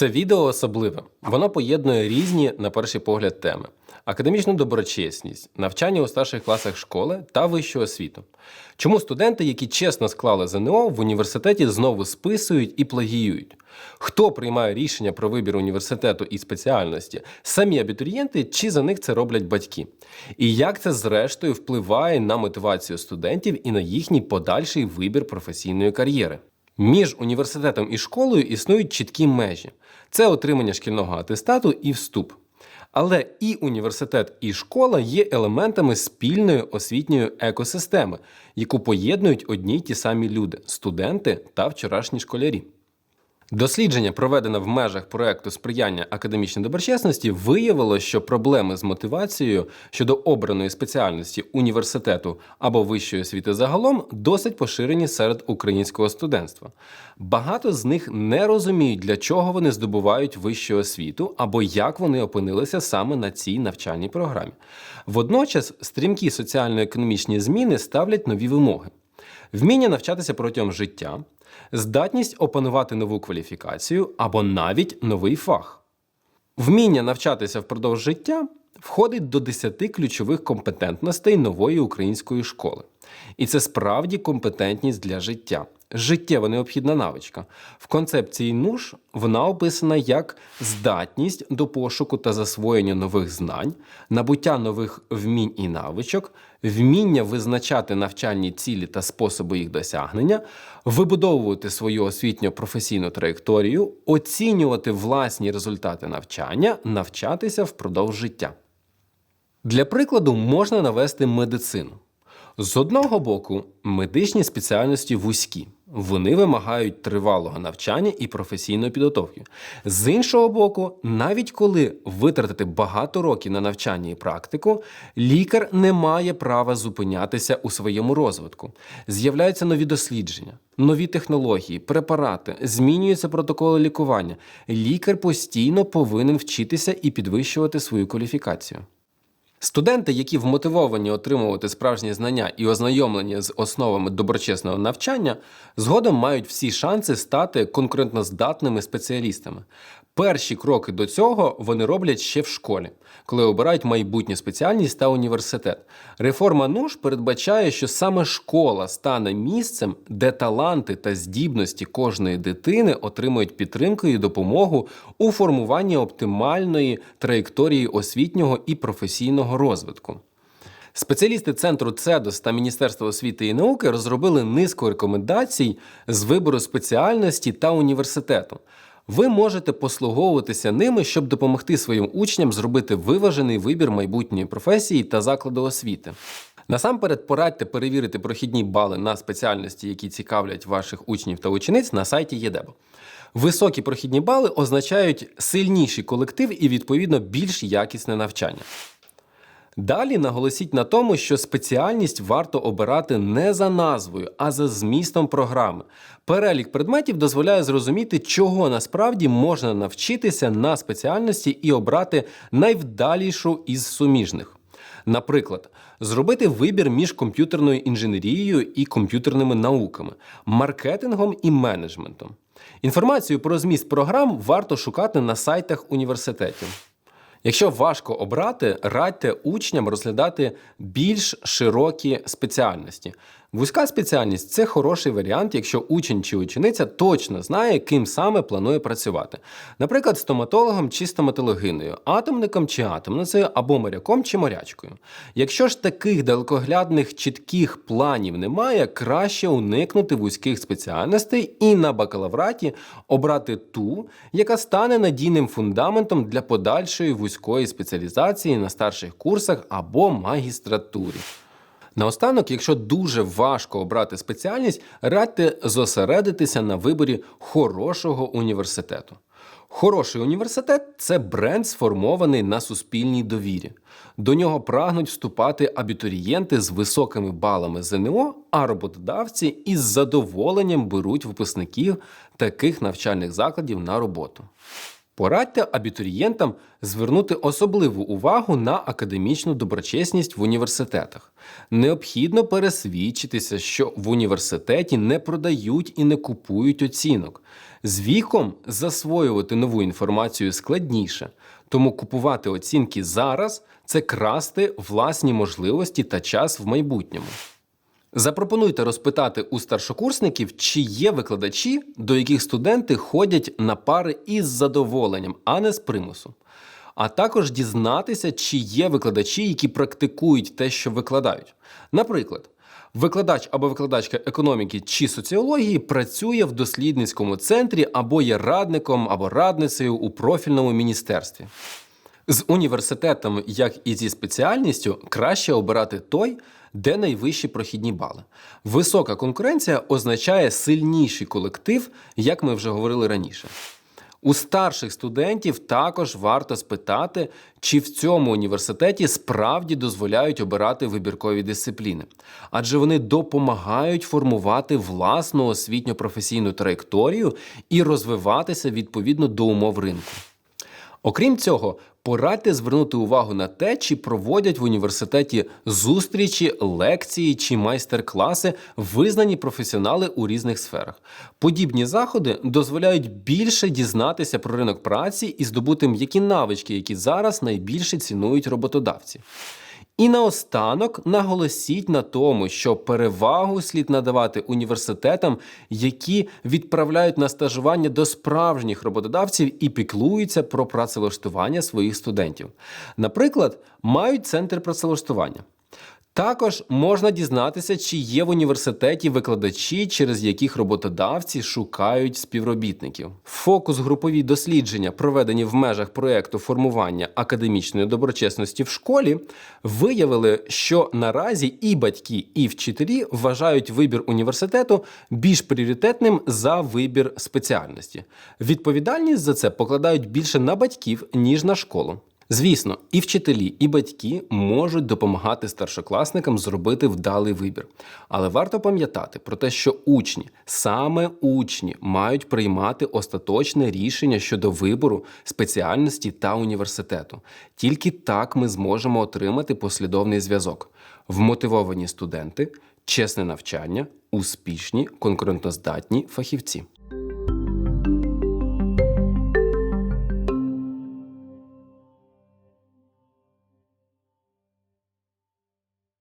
Це відео особливе. Воно поєднує різні, на перший погляд, теми: академічну доброчесність, навчання у старших класах школи та вищу освіту. Чому студенти, які чесно склали ЗНО, в університеті знову списують і плагіюють? Хто приймає рішення про вибір університету і спеціальності? Самі абітурієнти чи за них це роблять батьки? І як це зрештою впливає на мотивацію студентів і на їхній подальший вибір професійної кар'єри? Між університетом і школою існують чіткі межі: це отримання шкільного атестату і вступ. Але і університет, і школа є елементами спільної освітньої екосистеми, яку поєднують одні й ті самі люди студенти та вчорашні школярі. Дослідження, проведене в межах проекту сприяння академічній доброчесності, виявило, що проблеми з мотивацією щодо обраної спеціальності університету або вищої освіти загалом досить поширені серед українського студентства. Багато з них не розуміють, для чого вони здобувають вищу освіту або як вони опинилися саме на цій навчальній програмі. Водночас стрімкі соціально-економічні зміни ставлять нові вимоги. Вміння навчатися протягом життя, здатність опанувати нову кваліфікацію або навіть новий фах. Вміння навчатися впродовж життя входить до 10 ключових компетентностей нової української школи. І це справді компетентність для життя. Життєво необхідна навичка. В концепції НУШ вона описана як здатність до пошуку та засвоєння нових знань, набуття нових вмінь і навичок, вміння визначати навчальні цілі та способи їх досягнення, вибудовувати свою освітньо-професійну траєкторію, оцінювати власні результати навчання, навчатися впродовж життя. Для прикладу можна навести медицину. З одного боку, медичні спеціальності вузькі, вони вимагають тривалого навчання і професійної підготовки. З іншого боку, навіть коли витратити багато років на навчання і практику, лікар не має права зупинятися у своєму розвитку. З'являються нові дослідження, нові технології, препарати, змінюються протоколи лікування. Лікар постійно повинен вчитися і підвищувати свою кваліфікацію. Студенти, які вмотивовані отримувати справжні знання і ознайомлені з основами доброчесного навчання, згодом мають всі шанси стати конкурентноздатними спеціалістами. Перші кроки до цього вони роблять ще в школі, коли обирають майбутню спеціальність та університет. Реформа НУШ передбачає, що саме школа стане місцем, де таланти та здібності кожної дитини отримують підтримку і допомогу у формуванні оптимальної траєкторії освітнього і професійного розвитку. Спеціалісти центру ЦЕДОС та Міністерства освіти і науки розробили низку рекомендацій з вибору спеціальності та університету. Ви можете послуговуватися ними, щоб допомогти своїм учням зробити виважений вибір майбутньої професії та закладу освіти. Насамперед порадьте перевірити прохідні бали на спеціальності, які цікавлять ваших учнів та учениць на сайті ЄДЕБО. Високі прохідні бали означають сильніший колектив і, відповідно, більш якісне навчання. Далі наголосіть на тому, що спеціальність варто обирати не за назвою, а за змістом програми. Перелік предметів дозволяє зрозуміти, чого насправді можна навчитися на спеціальності і обрати найвдалішу із суміжних. Наприклад, зробити вибір між комп'ютерною інженерією і комп'ютерними науками, маркетингом і менеджментом. Інформацію про зміст програм варто шукати на сайтах університетів. Якщо важко обрати, радьте учням розглядати більш широкі спеціальності. Вузька спеціальність це хороший варіант, якщо учень чи учениця точно знає, ким саме планує працювати. Наприклад, стоматологом чи стоматологиною, атомником чи атомницею, або моряком чи морячкою. Якщо ж таких далекоглядних чітких планів немає, краще уникнути вузьких спеціальностей і на бакалавраті обрати ту, яка стане надійним фундаментом для подальшої вузької спеціалізації на старших курсах або магістратурі. Наостанок, якщо дуже важко обрати спеціальність, радьте зосередитися на виборі хорошого університету. Хороший університет це бренд, сформований на суспільній довірі. До нього прагнуть вступати абітурієнти з високими балами ЗНО, а роботодавці із задоволенням беруть випускників таких навчальних закладів на роботу. Порадьте абітурієнтам звернути особливу увагу на академічну доброчесність в університетах. Необхідно пересвідчитися, що в університеті не продають і не купують оцінок. З віком засвоювати нову інформацію складніше, тому купувати оцінки зараз це красти власні можливості та час в майбутньому. Запропонуйте розпитати у старшокурсників, чи є викладачі, до яких студенти ходять на пари із задоволенням, а не з примусу. А також дізнатися, чи є викладачі, які практикують те, що викладають. Наприклад, викладач або викладачка економіки чи соціології працює в дослідницькому центрі або є радником або радницею у профільному міністерстві. З університетом, як і зі спеціальністю, краще обирати той, де найвищі прохідні бали. Висока конкуренція означає сильніший колектив, як ми вже говорили раніше. У старших студентів також варто спитати, чи в цьому університеті справді дозволяють обирати вибіркові дисципліни, адже вони допомагають формувати власну освітньо-професійну траєкторію і розвиватися відповідно до умов ринку. Окрім цього, порадьте звернути увагу на те, чи проводять в університеті зустрічі, лекції чи майстер-класи визнані професіонали у різних сферах. Подібні заходи дозволяють більше дізнатися про ринок праці і здобути м'які навички, які зараз найбільше цінують роботодавці. І наостанок наголосіть на тому, що перевагу слід надавати університетам, які відправляють на стажування до справжніх роботодавців і піклуються про працевлаштування своїх студентів. Наприклад, мають центр працевлаштування. Також можна дізнатися, чи є в університеті викладачі, через яких роботодавці шукають співробітників. Фокус-групові дослідження, проведені в межах проекту формування академічної доброчесності в школі, виявили, що наразі і батьки, і вчителі вважають вибір університету більш пріоритетним за вибір спеціальності. Відповідальність за це покладають більше на батьків ніж на школу. Звісно, і вчителі, і батьки можуть допомагати старшокласникам зробити вдалий вибір. Але варто пам'ятати про те, що учні, саме учні, мають приймати остаточне рішення щодо вибору спеціальності та університету. Тільки так ми зможемо отримати послідовний зв'язок: вмотивовані студенти, чесне навчання, успішні, конкурентоздатні фахівці.